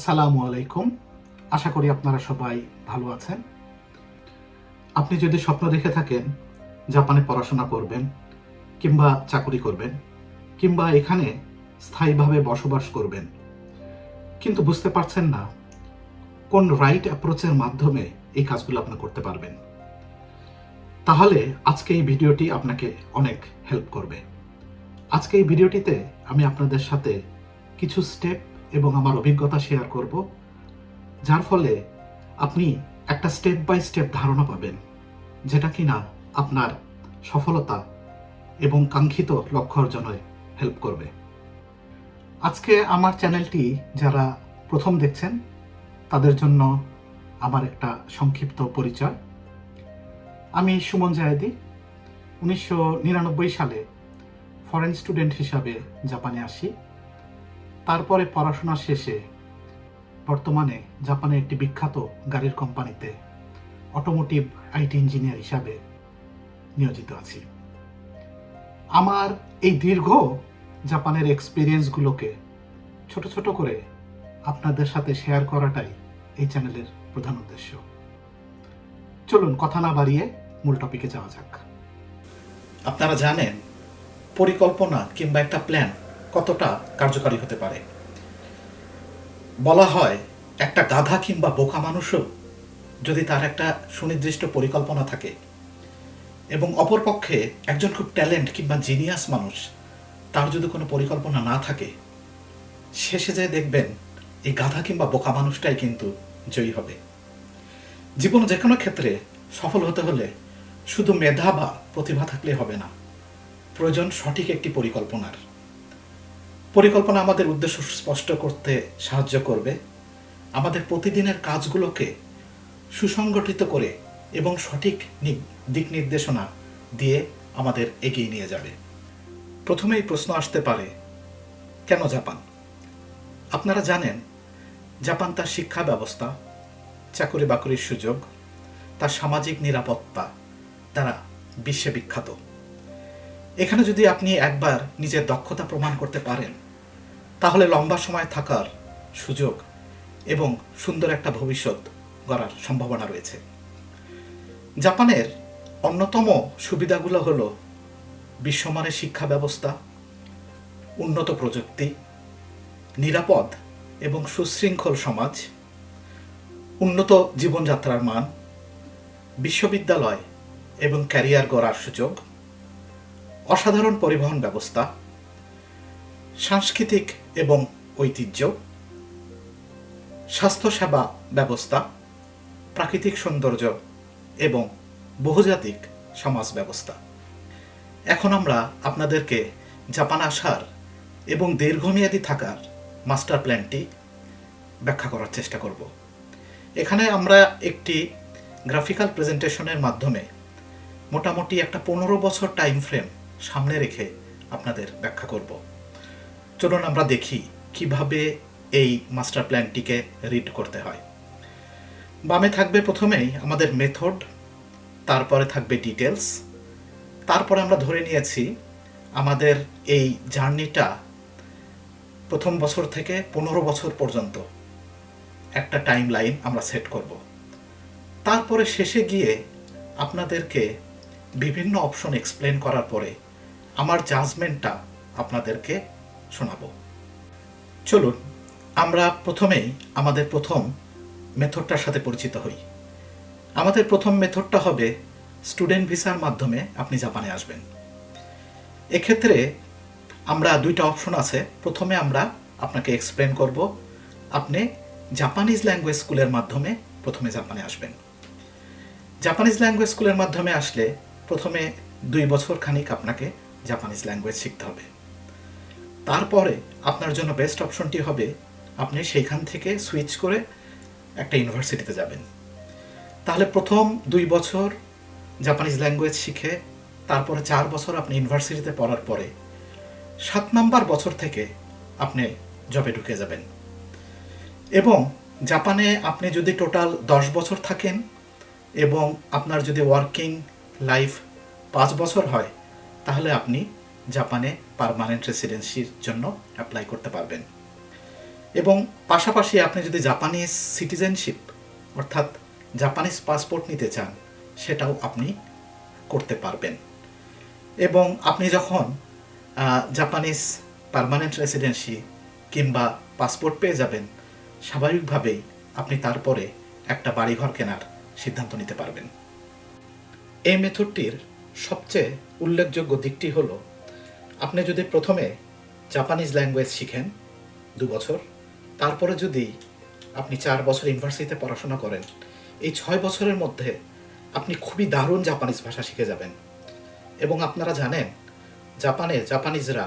আসসালামু আলাইকুম। আশা করি আপনারা সবাই ভালো আছেন। আপনি যদি স্বপ্ন দেখে থাকেন, জাপানে পড়াশোনা করবেন কিংবা চাকরি করবেন কিংবা এখানে স্থায়ীভাবে বসবাস করবেন, কিন্তু বুঝতে পারছেন না কোন রাইট অ্যাপ্রোচের মাধ্যমে এই কাজগুলো আপনি করতে পারবেন, তাহলে আজকে এই ভিডিওটি আপনাকে অনেক হেল্প করবে। আজকে এই ভিডিওটিতে আমি আপনাদের সাথে কিছু স্টেপ এবং আমার অভিজ্ঞতা শেয়ার করব, যার ফলে আপনি একটা স্টেপ বাই স্টেপ ধারণা পাবেন, যেটা কিনা আপনার সফলতা এবং কাঙ্ক্ষিত লক্ষ্য অর্জনে হেল্প করবে। আজকে আমার চ্যানেলটি যারা প্রথম দেখছেন, তাদের জন্য আমার একটা সংক্ষিপ্ত পরিচয়। আমি সুমন জায়েদি, উনিশশো সালে ফরেন স্টুডেন্ট হিসাবে জাপানে আসি। তারপরে পড়াশোনা শেষে বর্তমানে জাপানের একটি বিখ্যাত গাড়ির কোম্পানিতে অটোমোটিভ আইটি ইঞ্জিনিয়ার হিসাবে নিয়োজিত আছি। আমার এই দীর্ঘ জাপানের এক্সপিরিয়েন্সগুলোকে ছোট ছোট করে আপনাদের সাথে শেয়ার করাটাই এই চ্যানেলের প্রধান উদ্দেশ্য। চলুন কথা না বাড়িয়ে মূল টপিকে যাওয়া যাক। আপনারা জানেন, পরিকল্পনা কিংবা একটা প্ল্যান কতটা কার্যকারী হতে পারে? বলা হয়, একটা গাধা কিংবা বোকা মানুষও যদি তার একটা সুনির্দিষ্ট পরিকল্পনা থাকে এবং অপরপক্ষে একজন খুব ট্যালেন্ট কিংবা জিনিয়াস মানুষ তার যদি কোনো পরিকল্পনা না থাকে, শেষে যে দেখবেন এই গাধা কিংবা বোকা মানুষটাই কিন্তু জয়ী হবে। জীবন যে কোনো ক্ষেত্রে সফল হতে হলে শুধু মেধা বা প্রতিভা থাকলে হবে না, প্রয়োজন সঠিক একটি পরিকল্পনার। পরিকল্পনা আমাদের উদ্দেশ্য স্পষ্ট করতে সাহায্য করবে। আমাদের প্রতিদিনের কাজগুলোকে সুসংগঠিত করে এবং সঠিক দিক নির্দেশনা দিয়ে আমাদের এগিয়ে নিয়ে যাবে। প্রথমেই প্রশ্ন আসতে পারে, কেন জাপান? আপনারা জানেন, জাপান তার শিক্ষা ব্যবস্থা চাকরি বাকরির সুযোগ, তার সামাজিক নিরাপত্তা দ্বারা বিশ্বে বিখ্যাত। এখানে যদি আপনি একবার নিজের দক্ষতা প্রমাণ করতে পারেন তাহলে লম্বা সময় থাকার সুযোগ এবং সুন্দর একটা ভবিষ্যৎ গড়ার সম্ভাবনা রয়েছে। জাপানের অন্যতম সুবিধাগুলো হলো বিশ্বমানের শিক্ষা ব্যবস্থা, উন্নত প্রযুক্তি, নিরাপদ এবং সুশৃঙ্খল সমাজ, উন্নত জীবনযাত্রার মান, বিশ্ববিদ্যালয় এবং ক্যারিয়ার গড়ার সুযোগ, অসাধারণ পরিবহন ব্যবস্থা, সাংস্কৃতিক এবং ঐতিহ্য, স্বাস্থ্যসেবা ব্যবস্থা, প্রাকৃতিক সৌন্দর্য এবং বহুজাতিক সমাজ ব্যবস্থা। এখন আমরা আপনাদেরকে জাপান আসার এবং দীর্ঘমেয়াদী থাকার মাস্টার প্ল্যানটি ব্যাখ্যা করার চেষ্টা করব। এখানে আমরা একটি গ্রাফিক্যাল প্রেজেন্টেশনের মাধ্যমে মোটামুটি একটা পনেরো বছর টাইম ফ্রেম সামনে রেখে আপনাদের ব্যাখ্যা করব। চলুন আমরা দেখি কীভাবে এই মাস্টার প্ল্যানটিকে রিড করতে হয়। বামে থাকবে প্রথমেই আমাদের মেথড, তারপরে থাকবে ডিটেলস তারপরে আমরা ধরে নিয়েছি আমাদের এই জার্নিটা প্রথম বছর থেকে পনেরো বছর পর্যন্ত একটা টাইম লাইন আমরা সেট করব। তারপরে শেষে গিয়ে আপনাদেরকে বিভিন্ন অপশন এক্সপ্লেন করার পরে আমার জাজমেন্টটা আপনাদেরকে শোনাবো। চলুন, আমরা প্রথমেই আমাদের প্রথম মেথডটার সাথে পরিচিত হই। আমাদের প্রথম মেথডটা হবে স্টুডেন্ট ভিসার মাধ্যমে আপনি জাপানে আসবেন। এক্ষেত্রে আমরা দুইটা অপশন আছে। প্রথমে আমরা আপনাকে এক্সপ্লেন করব, আপনি জাপানিজ ল্যাঙ্গুয়েজ স্কুলের মাধ্যমে প্রথমে জাপানে আসবেন। জাপানিজ ল্যাঙ্গুয়েজ স্কুলের মাধ্যমে আসলে প্রথমে দুই বছর খানিক আপনাকে জাপানিজ ল্যাঙ্গুয়েজ শিখতে হবে। তারপরে আপনার জন্য বেস্ট অপশনটি হবে, আপনি সেইখান থেকে সুইচ করে একটা ইউনিভার্সিটিতে যাবেন। তাহলে প্রথম দুই বছর জাপানিজ ল্যাঙ্গুয়েজ শিখে, তারপরে চার বছর আপনি ইউনিভার্সিটিতে পড়ার পরে সাত নাম্বার বছর থেকে আপনি জবে ঢুকে যাবেন। এবং জাপানে আপনি যদি টোটাল দশ বছর থাকেন এবং আপনার যদি ওয়ার্কিং লাইফ পাঁচ বছর হয়, তাহলে আপনি জাপানে পারমানেন্ট রেসিডেন্সির জন্য অ্যাপ্লাই করতে পারবেন। এবং পাশাপাশি আপনি যদি জাপানিজ সিটিজেনশিপ অর্থাৎ জাপানিজ পাসপোর্ট নিতে চান, সেটাও আপনি করতে পারবেন। এবং আপনি যখন জাপানিজ পার্মানেন্ট রেসিডেন্সি কিংবা পাসপোর্ট পেয়ে যাবেন, স্বাভাবিকভাবেই আপনি তারপরে একটা বাড়িঘর কেনার সিদ্ধান্ত নিতে পারবেন। এই মেথডটির সবচেয়ে উল্লেখযোগ্য দিকটি হলো আপনি যদি প্রথমে জাপানিজ ল্যাঙ্গুয়েজ শিখেন দু বছর, তারপরে যদি আপনি চার বছর ইউনিভার্সিটিতে পড়াশোনা করেন, এই ছয় বছরের মধ্যে আপনি খুবই দারুণ জাপানিজ ভাষা শিখে যাবেন। এবং আপনারা জানেন জাপানে জাপানিজরা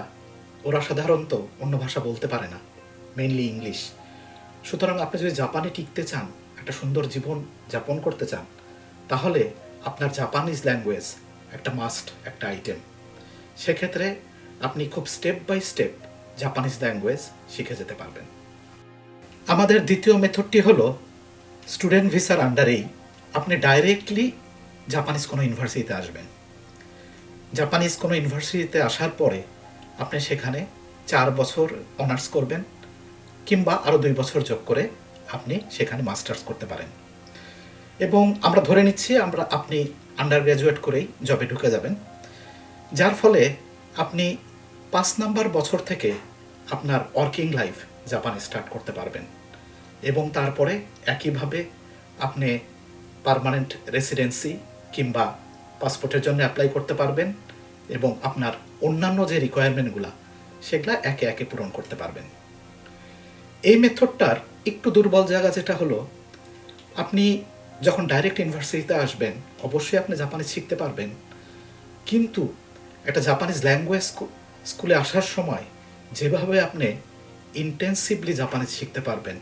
ওরা সাধারণত অন্য ভাষা বলতে পারে না মেইনলি ইংলিশ সুতরাং আপনি যদি জাপানে টিকতে চান, একটা সুন্দর জীবন যাপন করতে চান, তাহলে আপনার জাপানিজ ল্যাঙ্গুয়েজ একটা মাস্ট একটা আইটেম সেক্ষেত্রে আপনি খুব step by step Japanese language শিখে যেতে পারবেন। আমাদের দ্বিতীয় মেথডটি হলো স্টুডেন্ট ভিসার আন্ডারেই আপনি ডাইরেক্টলি জাপানিজ কোনো ইউনিভার্সিটিতে আসবেন। জাপানিজ কোনো ইউনিভার্সিটিতে আসার পরে আপনি সেখানে চার বছর অনার্স করবেন কিংবা আরও দুই বছর যোগ করে আপনি সেখানে মাস্টার্স করতে পারেন। এবং আমরা ধরে নিচ্ছি, আমরা আপনি আন্ডার গ্র্যাজুয়েট করেই জবে ঢুকে যাবেন। যার ফলে আপনি পাঁচ নাম্বার বছর থেকে আপনার ওয়ার্কিং লাইফ জাপানে স্টার্ট করতে পারবেন। এবং তারপরে একইভাবে আপনি পার্মানেন্ট রেসিডেন্সি কিংবা পাসপোর্টের জন্য অ্যাপ্লাই করতে পারবেন এবং আপনার অন্যান্য যে রিকোয়ারমেন্টগুলো সেগুলা একে একে পূরণ করতে পারবেন। এই মেথডটার একটু দুর্বল জায়গা যেটা হলো, আপনি যখন ডাইরেক্ট ইউনিভার্সিটিতে আসবেন, অবশ্যই আপনি জাপানিজ শিখতে পারবেন। কিন্তু একটা জাপানিজ ল্যাঙ্গুয়েজ স্কুলে আসার সময় যেভাবে আপনি ইন্টেন্সিভলি জাপানিজ শিখতে পারবেন,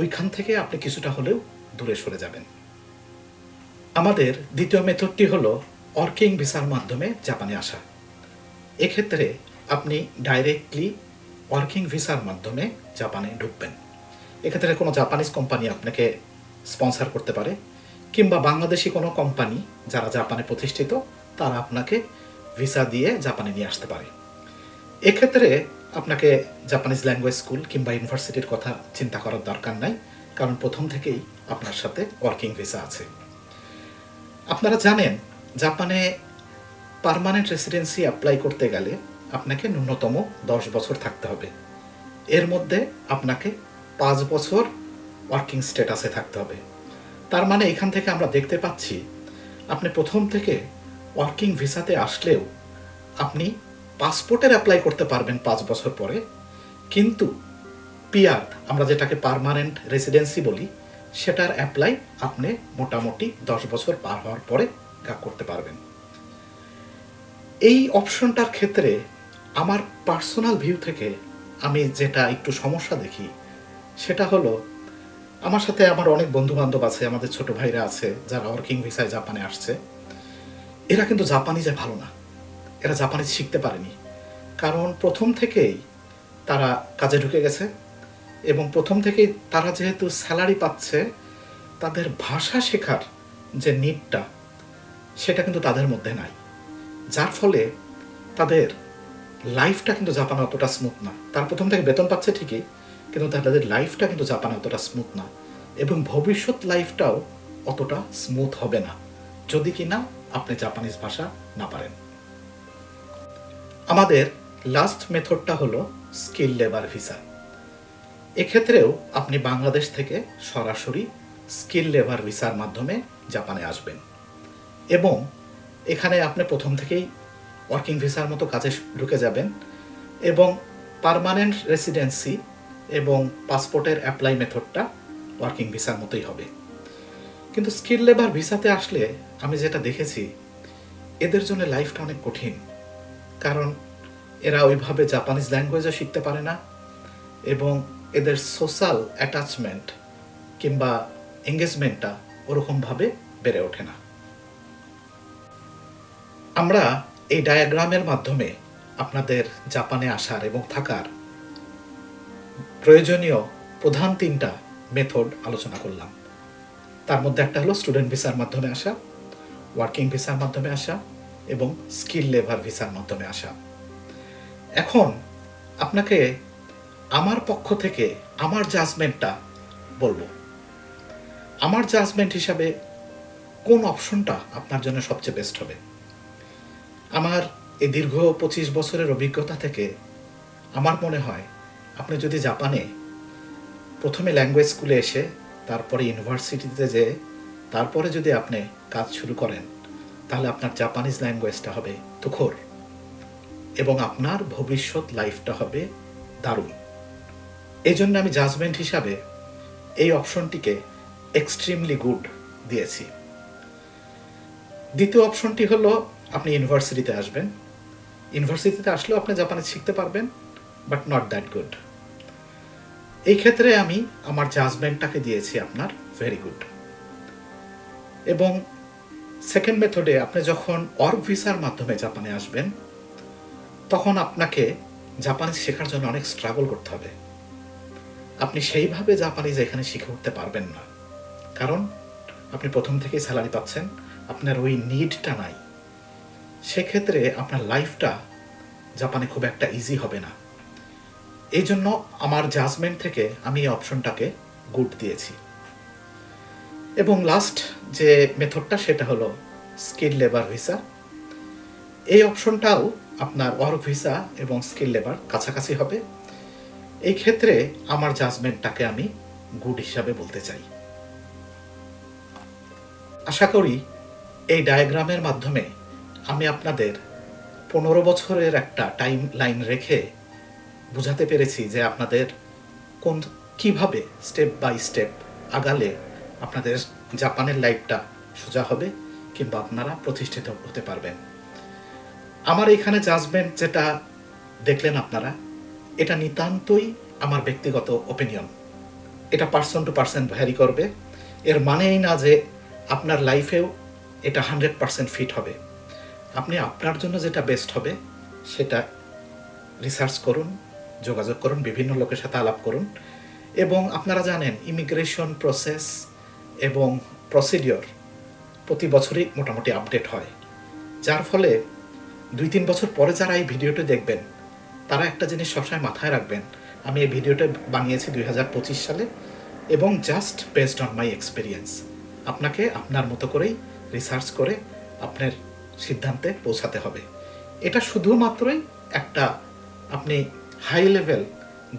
ওইখান থেকে আপনি কিছুটা হলেও দূরে সরে যাবেন। আমাদের দ্বিতীয় মেথডটি হলো অর্কিং ভিসার মাধ্যমে জাপানে আসা। এক্ষেত্রে আপনি ডাইরেক্টলি ওয়ার্কিং ভিসার মাধ্যমে জাপানে ঢুকবেন। এক্ষেত্রে কোনো জাপানিজ কোম্পানি আপনাকে স্পন্সর করতে পারে, কিংবা বাংলাদেশি কোনো কোম্পানি যারা জাপানে প্রতিষ্ঠিত, তারা আপনাকে ভিসা দিয়ে জাপানে নিয়ে আসতে পারে। এক্ষেত্রে আপনাকে জাপানিজ ল্যাঙ্গুয়েজ স্কুল কিংবা ইউনিভার্সিটির কথা চিন্তা করার দরকার নাই, কারণ প্রথম থেকেই আপনার সাথে ওয়ার্কিং ভিসা আছে। আপনারা জানেন জাপানে পার্মানেন্ট রেসিডেন্সি অ্যাপ্লাই করতে গেলে আপনাকে ন্যূনতম দশ বছর থাকতে হবে। এর মধ্যে আপনাকে পাঁচ বছর ওয়ার্কিং স্ট্যাটাসে থাকতে হবে। তার মানে এখান থেকে আমরা দেখতে পাচ্ছি, আপনি প্রথম থেকে ওয়ার্কিং ভিসাতে আসলেও আপনি পাসপোর্টের অ্যাপ্লাই করতে পারবেন পাঁচ বছর পরে। কিন্তু পিআর আমরা যেটাকে পার্মানেন্ট রেসিডেন্সি বলি, সেটার অ্যাপ্লাই আপনি মোটামুটি দশ বছর পার হওয়ার পরে করতে পারবেন। এই অপশনটার ক্ষেত্রে আমার পার্সোনাল ভিউ থেকে আমি যেটা একটু সমস্যা দেখি, সেটা হলো আমার সাথে আমার অনেক বন্ধু বান্ধব আছে, আমাদের ছোট ভাইরা আছে, যারা ওয়ার্কিং ভিসায় জাপানে আসছে। এরা কিন্তু জাপানিজে ভালো না। এরা জাপানিজ শিখতে পারেনি। কারণ প্রথম থেকেই তারা কাজে ঢুকে গেছে এবং প্রথম থেকেই তারা যেহেতু স্যালারি পাচ্ছে, তাদের ভাষা শেখার যে নিডটা সেটা কিন্তু তাদের মধ্যে নাই। যার ফলে তাদের লাইফটা কিন্তু জাপানে অতটা স্মুথ না। তার প্রথম থেকে বেতন পাচ্ছে ঠিকই, কিন্তু তাদের লাইফটা কিন্তু জাপানে অতটা স্মুথ না এবং ভবিষ্যৎ লাইফটাও অতটা স্মুথ হবে না। যদি কিনা আপনি জাপানিজ ভাষা না পারেন। আমাদের লাস্ট মেথডটা হলো স্কিল লেবার ভিসা এক্ষেত্রেও আপনি বাংলাদেশ থেকে সরাসরি স্কিল লেবার ভিসার মাধ্যমে জাপানে আসবেন। এবং এখানে আপনি প্রথম থেকেই ওয়ার্কিং ভিসার মতো কাজে ঢুকে যাবেন এবং পার্মানেন্ট রেসিডেন্সি এবং পাসপোর্টের অ্যাপ্লাই মেথডটা ওয়ার্কিং ভিসার মতোই হবে। কিন্তু স্কিল লেবার ভিসাতে আসলে আমি যেটা দেখেছি, এদের জন্য লাইফটা অনেক কঠিন। কারণ এরা ওইভাবে জাপানিজ ল্যাঙ্গুয়েজও শিখতে পারে না এবং এদের সোশ্যাল অ্যাটাচমেন্ট কিংবা এঙ্গেজমেন্টটা ওরকমভাবে বেড়ে ওঠে না। আমরা এই ডায়াগ্রামের মাধ্যমে আপনাদের জাপানে আসার এবং থাকার প্রয়োজনীয় প্রধান তিনটা মেথড আলোচনা করলাম। তার মধ্যে একটা হলো স্টুডেন্ট ভিসার মাধ্যমে আসা ওয়ার্কিং ভিসার মাধ্যমে আসা এবং স্কিল লেবার ভিসার মাধ্যমে আসা। এখন আপনাকে আমার পক্ষ থেকে আমার জাজমেন্টটা বলব। আমার জাজমেন্ট হিসাবে কোন অপশনটা আপনার জন্য সবচেয়ে বেস্ট হবে? আমার এই দীর্ঘ পঁচিশ বছরের অভিজ্ঞতা থেকে আমার মনে হয় আপনি যদি জাপানে প্রথমে ল্যাঙ্গুয়েজ স্কুলে এসে তারপরে ইউনিভার্সিটিতে যেয়ে তারপরে যদি আপনি কাজ শুরু করেন তাহলে আপনার জাপানিজ ল্যাঙ্গুয়েজটা হবে তুখর এবং আপনার ভবিষ্যৎ লাইফটা হবে দারুণ। এই জন্য আমি জাজমেন্ট হিসাবে এই অপশনটিকে এক্সট্রিমলি গুড দিয়েছি। দ্বিতীয় অপশনটি হলো, আপনি ইউনিভার্সিটিতে আসবেন। ইউনিভার্সিটিতে আসলেও আপনি জাপানে শিখতে পারবেন বাট নট দ্যাট গুড এই ক্ষেত্রে আমি আমার জাজমেন্টটাকে দিয়েছি আপনার ভেরি গুড এবং সেকেন্ড মেথডে আপনি যখন ওয়ার্ক ভিসার মাধ্যমে জাপানে আসবেন, তখন আপনাকে জাপানিজ শেখার জন্য অনেক স্ট্রাগল করতে হবে। আপনি সেইভাবে জাপানিজ এখানে শিখে উঠতে পারবেন না। কারণ আপনি প্রথম থেকেই স্যালারি পাচ্ছেন, আপনার ওই নিডটা নাই। সেক্ষেত্রে আপনার লাইফটা জাপানে খুব একটা ইজি হবে না। এই জন্য আমার জাজমেন্ট থেকে আমি এই অপশনটাকে গুড দিয়েছি। এবং লাস্ট যে মেথডটা সেটা হলো স্কিল লেবার ভিসা এই অপশনটাও আপনার ওয়ার্ক ভিসা এবং স্কিল লেবার কাছাকাছি হবে। এই ক্ষেত্রে আমার জাজমেন্টটাকে আমি গুড হিসাবে বলতে চাই। আশা করি এই ডায়াগ্রামের মাধ্যমে আমি আপনাদের পনেরো বছরের একটা টাইম লাইন রেখে বুঝাতে পেরেছি যে আপনাদের কোন, কীভাবে স্টেপ বাই স্টেপ আগালে আপনাদের জাপানের লাইফটা সোজা হবে কিংবা আপনারা প্রতিষ্ঠিত হতে পারবেন। আমার এখানে জাজমেন্ট যেটা দেখলেন আপনারা, এটা নিতান্তই আমার ব্যক্তিগত ওপিনিয়ন এটা পার্সন টু পার্সন ভ্যারি করবে। এর মানেই না যে আপনার লাইফেও এটা হান্ড্রেড পার্সেন্ট ফিট হবে। আপনি আপনার জন্য যেটা বেস্ট হবে, সেটা রিসার্চ করুন, যোগাযোগ করুন, বিভিন্ন লোকের সাথে আলাপ করুন। এবং আপনারা জানেন ইমিগ্রেশন প্রসেস এবং প্রসিডিওর প্রতি বছরই মোটামুটি আপডেট হয়। যার ফলে দুই তিন বছর পরে যারা এই ভিডিওটি দেখবেন, তারা একটা জিনিস সবসময় মাথায় রাখবেন, আমি এই ভিডিওটা বানিয়েছি দুই হাজার পঁচিশ সালে এবং just based on my experience আপনাকে আপনার মতো করেই রিসার্চ করে আপনার সিদ্ধান্তে পৌঁছাতে হবে। এটা শুধুমাত্রই একটা আপনি হাই লেভেল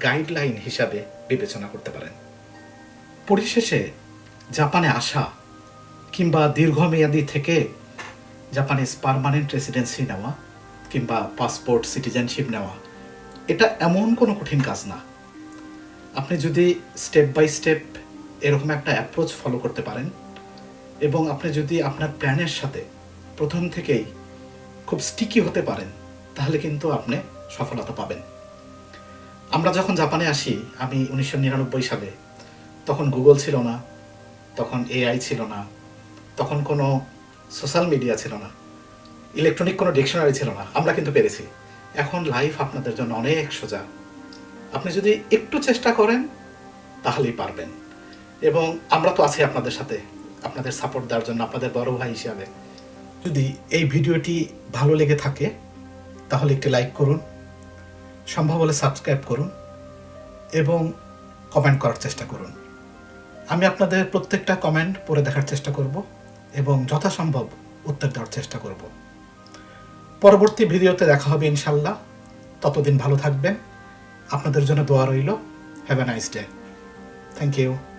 গাইডলাইন হিসাবে বিবেচনা করতে পারেন। পরিশেষে জাপানে আসা কিংবা দীর্ঘমেয়াদী থেকে জাপানিজ পারমানেন্ট রেসিডেন্সি নেওয়া কিংবা পাসপোর্ট সিটিজেনশিপ নেওয়া, এটা এমন কোনো কঠিন কাজ না। আপনি যদি স্টেপ বাই স্টেপ এরকম একটা অ্যাপ্রোচ ফলো করতে পারেন এবং আপনি যদি আপনার প্ল্যানের সাথে প্রথম থেকেই খুব স্টিকি হতে পারেন, তাহলে কিন্তু আপনি সফলতা পাবেন। আমরা যখন জাপানে আসি, আমি উনিশশো নিরানব্বই সালে, তখন গুগল ছিল না তখন এআই ছিল না, তখন কোনো সোশ্যাল মিডিয়া ছিল না ইলেকট্রনিক কোনো ডিকশনারি ছিল না, আমরা কিন্তু পেরেছি। এখন লাইফ আপনাদের জন্য অনেক সোজা। আপনি যদি একটু চেষ্টা করেন, তাহলেই পারবেন। এবং আমরা তো আছি আপনাদের সাথে, আপনাদের সাপোর্ট দেওয়ার জন্য, আপনাদের বড় ভাই হিসাবে। যদি এই ভিডিওটি ভালো লেগে থাকে, তাহলে একটি লাইক করুন, সম্ভব হলে সাবস্ক্রাইব করুন, এবং কমেন্ট করার চেষ্টা করুন। আমি আপনাদের প্রত্যেকটা কমেন্ট পড়ে দেখার চেষ্টা করব এবং যথাসম্ভব উত্তর দেওয়ার চেষ্টা করব। পরবর্তী ভিডিওতে দেখা হবে ইনশাল্লাহ ততদিন ভালো থাকবেন। আপনাদের জন্য দোয়া রইল। Have a nice day thank you